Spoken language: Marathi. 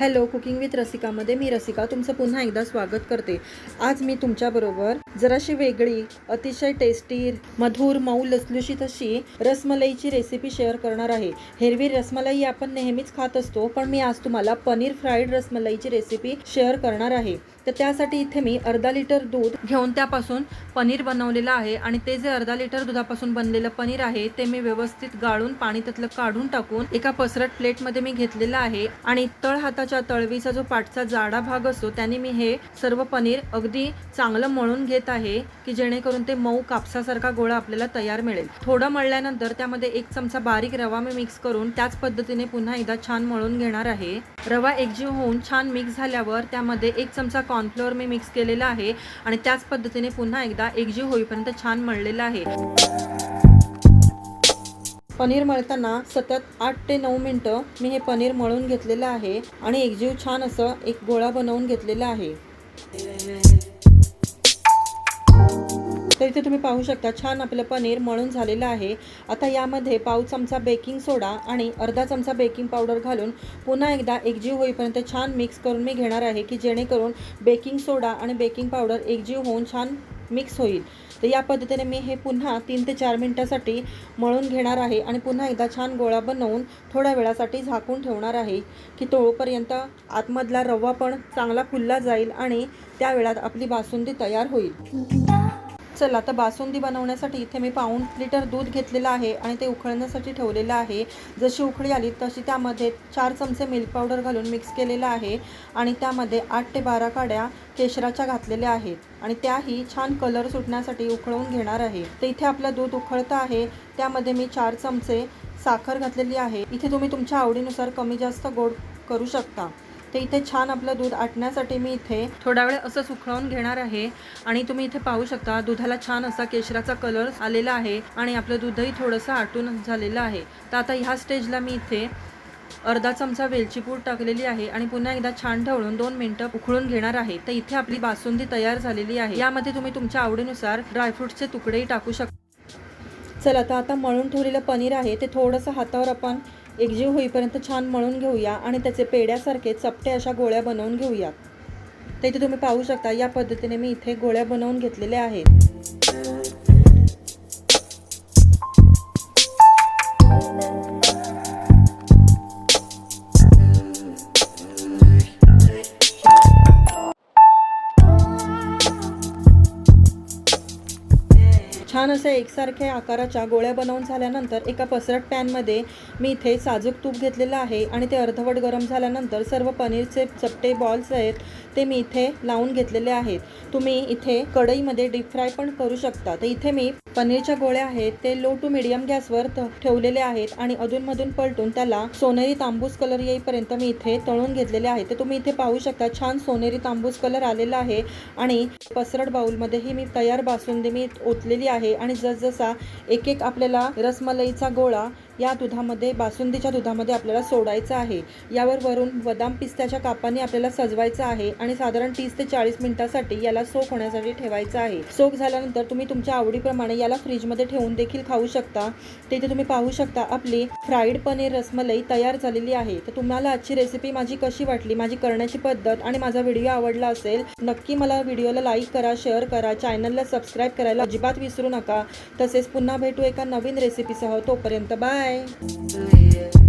हॅलो कुकिंग विथ रसिकामध्ये मी रसिका तुमचं पुन्हा एकदा स्वागत करते. आज मी तुमच्याबरोबर जराशी वेगळी अतिशय टेस्टी मधुर मऊ लसलुशीत अशी रसमलाईची रेसिपी शेअर करणार आहे. हिरवी रसमलाई आपण नेहमीच खात असतो पण मी आज तुम्हाला पनीर फ्राईड रसमलाईची रेसिपी शेअर करणार आहे. तर त्यासाठी इथे मी अर्धा लिटर दूध घेऊन त्यापासून पनीर बनवलेलं आहे. आणि ते जे अर्धा लिटर दुधापासून बनलेलं पनीर आहे ते मी व्यवस्थित गाळून पाणी त्यातलं काढून टाकून एका पसरट प्लेटमध्ये मी घेतलेलं आहे. आणि तळ हाताच्या तळवीचा जो पाठचा जाडा भाग असतो त्याने मी हे सर्व पनीर अगदी चांगलं मळून घेत आहे की जेणेकरून ते मऊ कापसासारखा गोळा आपल्याला तयार मिळेल. थोडं मळल्यानंतर त्यामध्ये एक चमचा बारीक रवा मी मिक्स करून त्याच पद्धतीने पुन्हा एकदा छान मळून घेणार आहे. रवा एकजीव होऊन छान मिक्स झाल्यावर त्यामध्ये एक चमचा कॉर्नफ्लोअर मी मिक्स केलेला आहे आणि त्याच पद्धतीने पुन्हा एकदा एकजीव होईपर्यंत छान मळलेलं आहे. पनीर मळताना सतत आठ ते नऊ मिनटं मी हे पनीर मळून घेतलेलं आहे आणि एकजीव छान असं एक गोळा बनवून घेतलेला आहे. तर इथे तुम्ही पाहू शकता. छान आपलं पनीर मळून झालेलं आहे. आता यामध्ये पाव चमचा बेकिंग सोडा आणि अर्धा चमचा बेकिंग पावडर घालून पुन्हा एकदा एकजीव होईपर्यंत छान मिक्स करून मी घेणार आहे की जेणेकरून बेकिंग सोडा आणि बेकिंग पावडर एकजीव होऊन छान मिक्स होईल. तर या पद्धतीने मी हे पुन्हा तीन ते चार मिनटासाठी मळून घेणार आहे आणि पुन्हा एकदा छान गोळा बनवून थोड्या वेळासाठी झाकून ठेवणार आहे की तोळपर्यंत आतमधला रवा पण चांगला फुलला जाईल आणि त्या वेळात आपली बासुंदी तयार होईल. चला तर बासुंदी बनवण्यासाठी इथे मी पाऊण लिटर दूध घेतलेलं आहे आणि ते उकळण्यासाठी ठेवलेलं आहे. जशी उकळी आली तशी त्यामध्ये चार चमचे मिल्क पावडर घालून मिक्स केलेलं आहे आणि त्यामध्ये आठ ते बारा काड्या केशराच्या घातलेल्या आहेत आणि त्याही छान कलर सुटण्यासाठी उकळवून घेणार आहे. तर इथे आपलं दूध उकळतं आहे. त्यामध्ये मी चार चमचे साखर घातलेली आहे. इथे तुम्ही तुमच्या आवडीनुसार कमी जास्त गोड करू शकता. तर इथे छान आपलं दूध आटण्यासाठी मी इथे थोडा वेळ असं उकळवून घेणार आहे. आणि तुम्ही इथे पाहू शकता दुधाला छान असा केशराचा कलर आलेला आहे आणि आपलं दूधही थोडंसं आटून झालेलं आहे. तर आता ह्या स्टेजला मी इथे अर्धा चमचा वेलची पूड टाकलेली आहे आणि पुन्हा एकदा छान ढवळून दोन मिनिटं उकळून घेणार आहे. तर इथे आपली बासुंदी तयार झालेली आहे. यामध्ये तुम्ही तुमच्या आवडीनुसार ड्रायफ्रूटचे तुकडेही टाकू शकता. चला तर आता मळून ठेवलेलं पनीर आहे ते थोडंसं हातावर आपण एकजीव होईपर्यंत छान मळून घेऊया आणि त्याचे पेड्यासारखे चपटे अशा गोळ्या बनवून घेऊयात तर इथे तुम्ही पाहू शकता या पद्धतीने मी इथे गोळ्या बनवून घेतलेल्या आहेत. छान असे एकसारख्या आकाराच्या गोळ्या बनवून झाल्यानंतर एका पसरट पॅनमध्ये मी इथे साजूक तूप घेतलेलं आहे आणि ते अर्धवट गरम झाल्यानंतर सर्व पनीरचे चपटे बॉल्स आहेत ते मी इथे लावून घेतलेले आहेत. तुम्ही इथे कढईमध्ये डीप फ्राय पण करू शकता. तर इथे मी पनीरच्या गोळ्या आहेत ते लो टू मिडियम गॅसवर ठेवलेले आहेत आणि अधूनमधून पलटून त्याला सोनेरी तांबूस कलर येईपर्यंत मी इथे तळून घेतलेले आहे. ते तुम्ही इथे पाहू शकता. छान सोनेरी तांबूस कलर आलेला आहे आणि पसरट बाउलमध्येही मी तयार बासुंदी मी ओतलेली आहे आणि जसजसा एक एक आपल्याला रसमलईचा गोळा या दुधामध्ये बासुंदीच्या दुधामध्ये आपल्याला सोडायचं आहे. यावर वरून बदाम पिस्त्याच्या कापाने आपल्याला सजवायचं आहे आणि साधारण तीस ते चाळीस मिनिटासाठी याला सोक होण्यासाठी ठेवायचं आहे. सोक झाल्यानंतर तुम्ही तुमच्या आवडीप्रमाणे याला फ्रीजमध्ये ठेवून देखील खाऊ शकता. तिथे तुम्ही पाहू शकता आपली फ्राईड पनीर रसमलाई तयार झालेली आहे. तर तुम्हाला आजची रेसिपी माझी कशी वाटली माझी करण्याची पद्धत आणि माझा व्हिडिओ आवडला असेल नक्की मला व्हिडिओला लाईक करा शेअर करा चॅनलला सबस्क्राईब करायला अजिबात विसरू नका. तसेच पुन्हा भेटू एका नवीन रेसिपीसह तोपर्यंत बाय Bye.